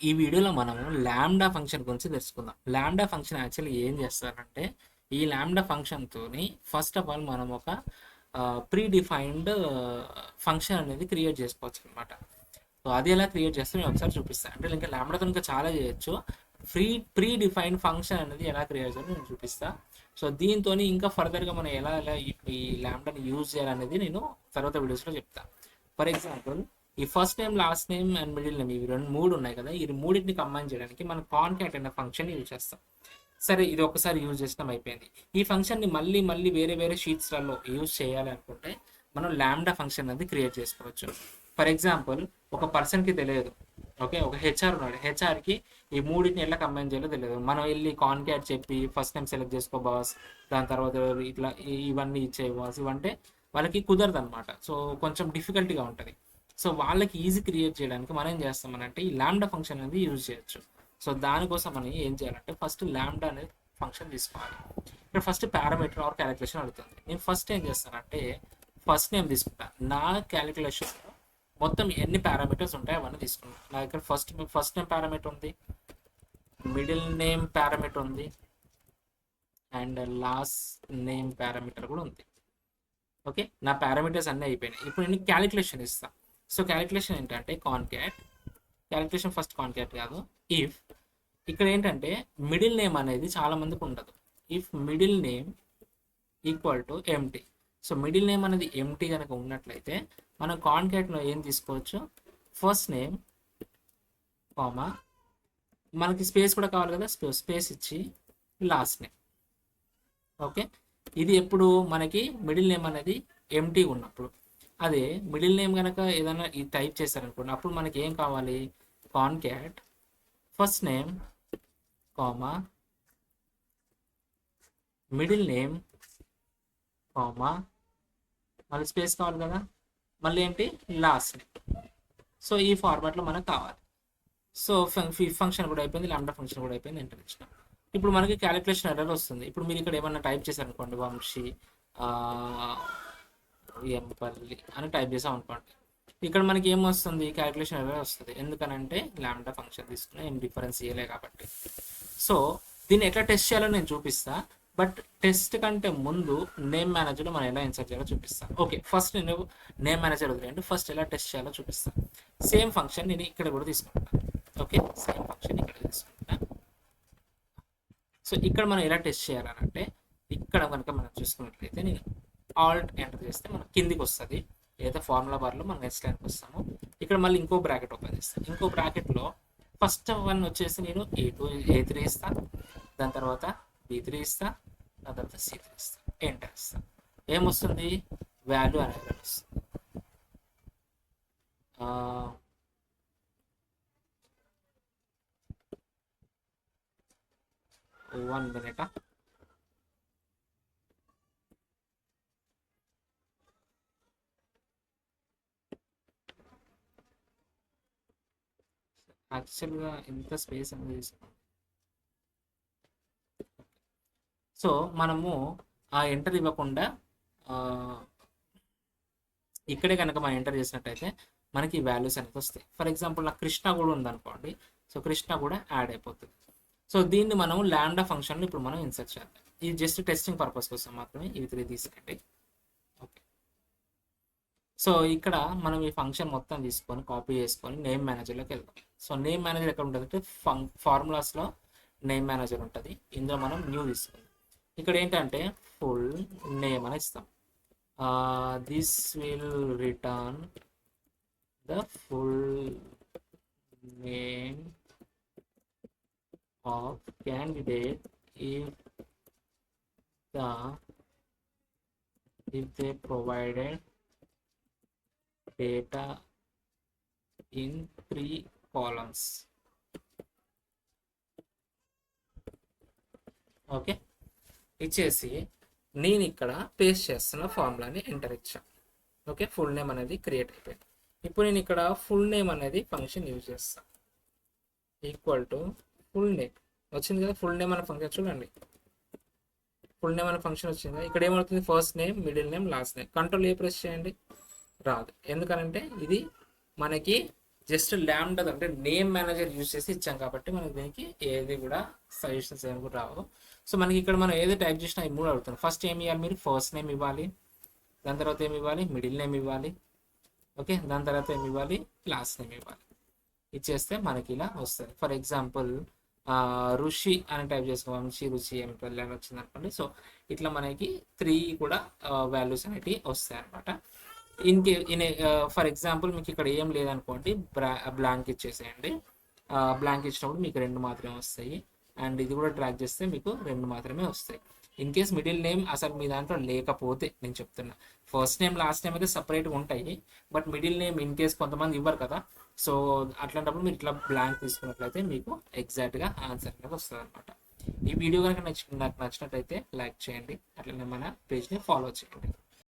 ఈ వీడియోలో మనము ల్యాండా ఫంక్షన్ గురించి తెలుసుకుందాం. ల్యాండా ఫంక్షన్ యాక్చువల్లీ ఏం చేస్తారంటే ఈ ల్యాండా ఫంక్షన్తోని ఫస్ట్ ఆఫ్ ఆల్ మనం ఒక ప్రీ డిఫైన్డ్ ఫంక్షన్ అనేది క్రియేట్ చేసుకోవచ్చు అనమాట సో అది ఎలా క్రియేట్ చేస్తే నేను ఒకసారి చూపిస్తాను అంటే ఇంకా ల్యాండాతో ఇంకా చాలా చేయొచ్చు. ఫ్రీ ప్రీ డిఫైన్డ్ ఫంక్షన్ అనేది ఎలా క్రియేట్ చేయాలో నేను చూపిస్తాను సో దీంతో ఇంకా ఫర్దర్గా మనం ఎలా ఎలా ఈ- ఈ ల్యాండాని యూజ్ చేయాలనేది నేను తర్వాత వీడియోస్లో చెప్తాను ఫర్ ఎగ్జాంపుల్ ఈ first name last name and middle name ఇవి రెండు మూడు ఉన్నాయి కదా. ఈ మూడింటిని కంబైన్ చేయడానికి మనం కాన్కాట్ అనే ఫంక్షన్ యూజ్ చేస్తాం. సరే ఇది ఒకసారి యూజ్ చేసినాం అయిపోయింది. ఈ ఫంక్షన్ని మళ్ళీ మళ్ళీ వేరే వేరే షీట్స్లలో యూజ్ చేయాలి అనుకుంటే మనం ల్యాండా ఫంక్షన్ అనేది క్రియేట్ చేసుకోవచ్చు. ఫర్ ఎగ్జాంపుల్ ఒక పర్సన్కి తెలియదు. ఓకే ఒక హెచ్ఆర్ ఉన్నాడు. హెచ్ఆర్కి ఈ మూడింటిని ఎలా కంబైన్ చేయాలో తెలియదు. మనం వెళ్ళి కాన్కాట్ చెప్పి ఫస్ట్ టైం సెలెక్ట్ చేసుకో బాస్ దాని తర్వాత ఇట్లా ఇవన్నీ ఇచ్చే బాస్ ఇవంటే వాళ్ళకి కుదరదు అనమాట సో కొంచెం డిఫికల్ట్గా ఉంటుంది. సో వాళ్ళకి ఈజీ క్రియేట్ చేయడానికి మనం ఏం చేస్తామనంటే ఈ ల్యాండా ఫంక్షన్ అనేది యూజ్ చేయొచ్చు. సో దానికోసం మనం ఏం చేయాలంటే ఫస్ట్ ల్యాండా అనేది ఫంక్షన్ తీసుకోవాలి. ఇక్కడ ఫస్ట్ పారామీటర్ ఆర్ క్యాలిక్యులేషన్ అడుగుతుంది. నేను ఫస్ట్ ఏం చేస్తానంటే ఫస్ట్ నేమ్ తీసుకుంటా. నా క్యాలిక్యులేషన్ మొత్తం ఎన్ని పారామీటర్స్ ఉంటాయి అవన్నీ తీసుకున్నాను నా ఇక్కడ ఫస్ట్ ఫస్ట్ నేమ్ పారామీటర్ ఉంది మిడిల్ నేమ్ పారామీటర్ ఉంది అండ్ లాస్ట్ నేమ్ పారామీటర్ కూడా ఉంది. ఓకే నా పారామీటర్స్ అన్నీ అయిపోయినాయి. ఇప్పుడు నేను క్యాలిక్యులేషన్ ఇస్తాను సో క్యాలిక్యులేషన్ ఏంటంటే కాన్కాట్ క్యాలిక్యులేషన్ ఫస్ట్ కాన్కాట్ కాదు. ఇఫ్ ఇక్కడ ఏంటంటే మిడిల్ నేమ్ అనేది చాలామందికి ఉండదు. If middle name equal to empty so middle name అనేది ఎంటీ కనుక ఉన్నట్లయితే మనం కాన్కాట్లో ఏం తీసుకోవచ్చు? ఫస్ట్ నేమ్ కామా మనకి స్పేస్ కూడా కావాలి కదా? స్పేస్ ఇచ్చి లాస్ట్ నేమ్ ఓకే ఇది ఎప్పుడు మనకి మిడిల్ నేమ్ అనేది ఎంటీ ఉన్నప్పుడు. అదే మిడిల్ నేమ్ కనుక ఏదైనా ఈ టైప్ చేశారనుకోండి అప్పుడు మనకి ఏం కావాలి? Concat first name comma middle name comma మళ్ళీ స్పేస్ కావాలి కదా? మళ్ళీ ఏంటి? Last name. సో ఈ ఫార్మాట్లో మనకు కావాలి. సో ఫంక్షన్ కూడా అయిపోయింది లాండా ఫంక్షన్ కూడా అయిపోయింది ఎంటర్ ఇచ్చిన. ఇప్పుడు మనకి క్యాలిక్యులేషన్ ఎర్రర్ వస్తుంది. ఇప్పుడు మీరు ఇక్కడ ఏమన్నా టైప్ చేశారనుకోండి వంశీ ఎంపల్లి అని టైప్ చేసాం అనుకోండి. ఇక్కడ మనకి ఏం వస్తుంది? క్యాలిక్యులేషన్ ఎర్రర్ వస్తుంది. ఎందుకనంటే లాండా ఫంక్షన్ తీసుకున్నా ఏం డిఫరెన్స్ ఇవ్వలే కాబట్టి. సో దీన్ని ఎట్లా టెస్ట్ చేయాలో నేను చూపిస్తా. బట్ టెస్ట్ కంటే ముందు నేమ్ మేనేజర్ మనం ఎలా ఇన్సర్ట్ చేయాలో చూపిస్తాను ఓకే ఫస్ట్ నేను నేమ్ మేనేజర్ వదిలేండి ఫస్ట్ ఎలా టెస్ట్ చేయాలో చూపిస్తాను సేమ్ ఫంక్షన్ నేను ఇక్కడ కూడా తీసుకుంటాను ఓకే సేమ్ ఫంక్షన్ ఇక్కడ తీసుకుంటా. సో ఇక్కడ మనం ఎలా టెస్ట్ చేయాలనంటే ఇక్కడ కనుక మనం చూసుకున్నట్లయితే నేను ఆల్ట్ ఎంటర్ చేస్తే మనకు కిందికి వస్తుంది. ఏదైతే ఫార్ములా బార్లో మనం నెక్స్ట్ లైన్కి వస్తాము. ఇక్కడ మళ్ళీ ఇంకో బ్రాకెట్ ఓపెన్ చేస్తాను ఇంకో బ్రాకెట్లో ఫస్ట్ వన్ వచ్చేసి నేను ఏ టూ ఏ త్రీ ఇస్తాను దాని తర్వాత బి త్రీ ఇస్తా దాని తర్వాత సి త్రీ ఇస్తా ఎంటర్ ఇస్తా ఏమొస్తుంది? వాల్యూ అనేది వస్తుంది. వన్ మినిటా యాక్చువల్గా ఎంత స్పేస్ అనేది తీసుకున్నాం? సో మనము ఆ ఎంటర్ ఇవ్వకుండా ఇక్కడే కనుక మనం ఎంటర్ చేసినట్టయితే మనకి వాల్యూస్ అనేది వస్తాయి. ఫర్ ఎగ్జాంపుల్ నాకు కృష్ణ కూడా ఉందనుకోండి. సో కృష్ణ కూడా యాడ్ అయిపోతుంది. సో దీన్ని మనం ల్యాండా ఫంక్షన్లు ఇప్పుడు మనం ఇన్సర్ట్ చేయాలి ఇది జస్ట్ టెస్టింగ్ పర్పస్ కోసం మాత్రమే ఇవి త్రీ తీసుకుంటే సో ఇక్కడ మనం ఈ ఫంక్షన్ మొత్తం తీసుకొని కాపీ చేసుకొని నేమ్ మేనేజర్లోకి వెళ్దాం. సో నేమ్ మేనేజర్ ఎక్కడ ఉంటుంది అంటే ఫం ఫార్ములాస్లో నేమ్ మేనేజర్ ఉంటుంది. ఇందులో మనం న్యూ తీసుకుందాం. ఇక్కడ ఏంటంటే ఫుల్ నేమ్ అని ఇస్తాం. This will return the full name of candidate if the if they provided data in three columns. Okay ఇచ్చేసి నేను ఇక్కడ పేస్ట్ చేస్తున్న ఫార్ములాని ఎంటర్ ఇచ్చాను ఓకే ఫుల్ నేమ్ అనేది క్రియేట్ అయిపోయింది. ఇప్పుడు నేను ఇక్కడ ఫుల్ నేమ్ అనేది ఫంక్షన్ యూజ్ చేస్తాను ఈక్వల్ టు ఫుల్ నేమ్ వచ్చింది కదా? ఫుల్ నేమ్ అనే ఫంక్షన్ చూడండి. ఫుల్ నేమ్ అనే ఫంక్షన్ వచ్చింది? ఇక్కడ ఏమవుతుంది? First name middle name last name control A press చేయండి. రాదు. ఎందుకనంటే ఇది మనకి జస్ట్ ల్యాండ్ అంటే నేమ్ మేనేజర్ యూజ్ చేసి ఇచ్చాం కాబట్టి మనకి దీనికి ఏది కూడా సజెషన్స్ ఏమి కూడా రావు. సో మనకి ఇక్కడ మనం ఏది టైప్ చేసినా ఈ మూడు అడుగుతాం ఫస్ట్ ఏమి ఇవ్వాలి మీరు? ఫస్ట్ నేమ్ ఇవ్వాలి. దాని తర్వాత ఏమి ఇవ్వాలి? మిడిల్ నేమ్ ఇవ్వాలి. ఓకే దాని తర్వాత ఏమి ఇవ్వాలి? లాస్ట్ నేమ్ ఇవ్వాలి. ఇచ్చేస్తే మనకి ఇలా వస్తుంది. ఫర్ ఎగ్జాంపుల్ ఋషి అని టైప్ చేసుకో వంశీ రుచి ఏమి పల్లె వచ్చింది అనుకోండి. సో ఇట్లా మనకి త్రీ కూడా వాల్యూస్ అనేటివి వస్తాయి అనమాట in K in for example మీకు ఇక్కడ ఏం లేదనుకోండి బ్లాంక్ ఇచ్చేసేయండి. బ్లాంక్ ఇచ్చినప్పుడు మీకు రెండు మాత్రమే వస్తాయి. అండ్ ఇది కూడా ట్రాక్ చేస్తే మీకు రెండు మాత్రమే వస్తాయి. ఇన్ కేస్ మిడిల్ నేమ్ అసలు మీ దాంట్లో లేకపోతే నేను చెప్తున్నా. ఫస్ట్ నేమ్ లాస్ట్ నేమ్ అయితే సపరేట్గా ఉంటాయి. But middle name in case కొంతమంది ఇవ్వరు కదా. సో అట్లాంటప్పుడు మీరు ఇట్లా బ్లాంక్ తీసుకున్నట్లయితే మీకు ఎగ్జాక్ట్గా ఆన్సర్ అనేది వస్తుంది అనమాట ఈ వీడియో కనుక నచ్చి నాకు నచ్చినట్టయితే లైక్ చేయండి. అట్లనే మన పేజ్ని ఫాలో చేయండి.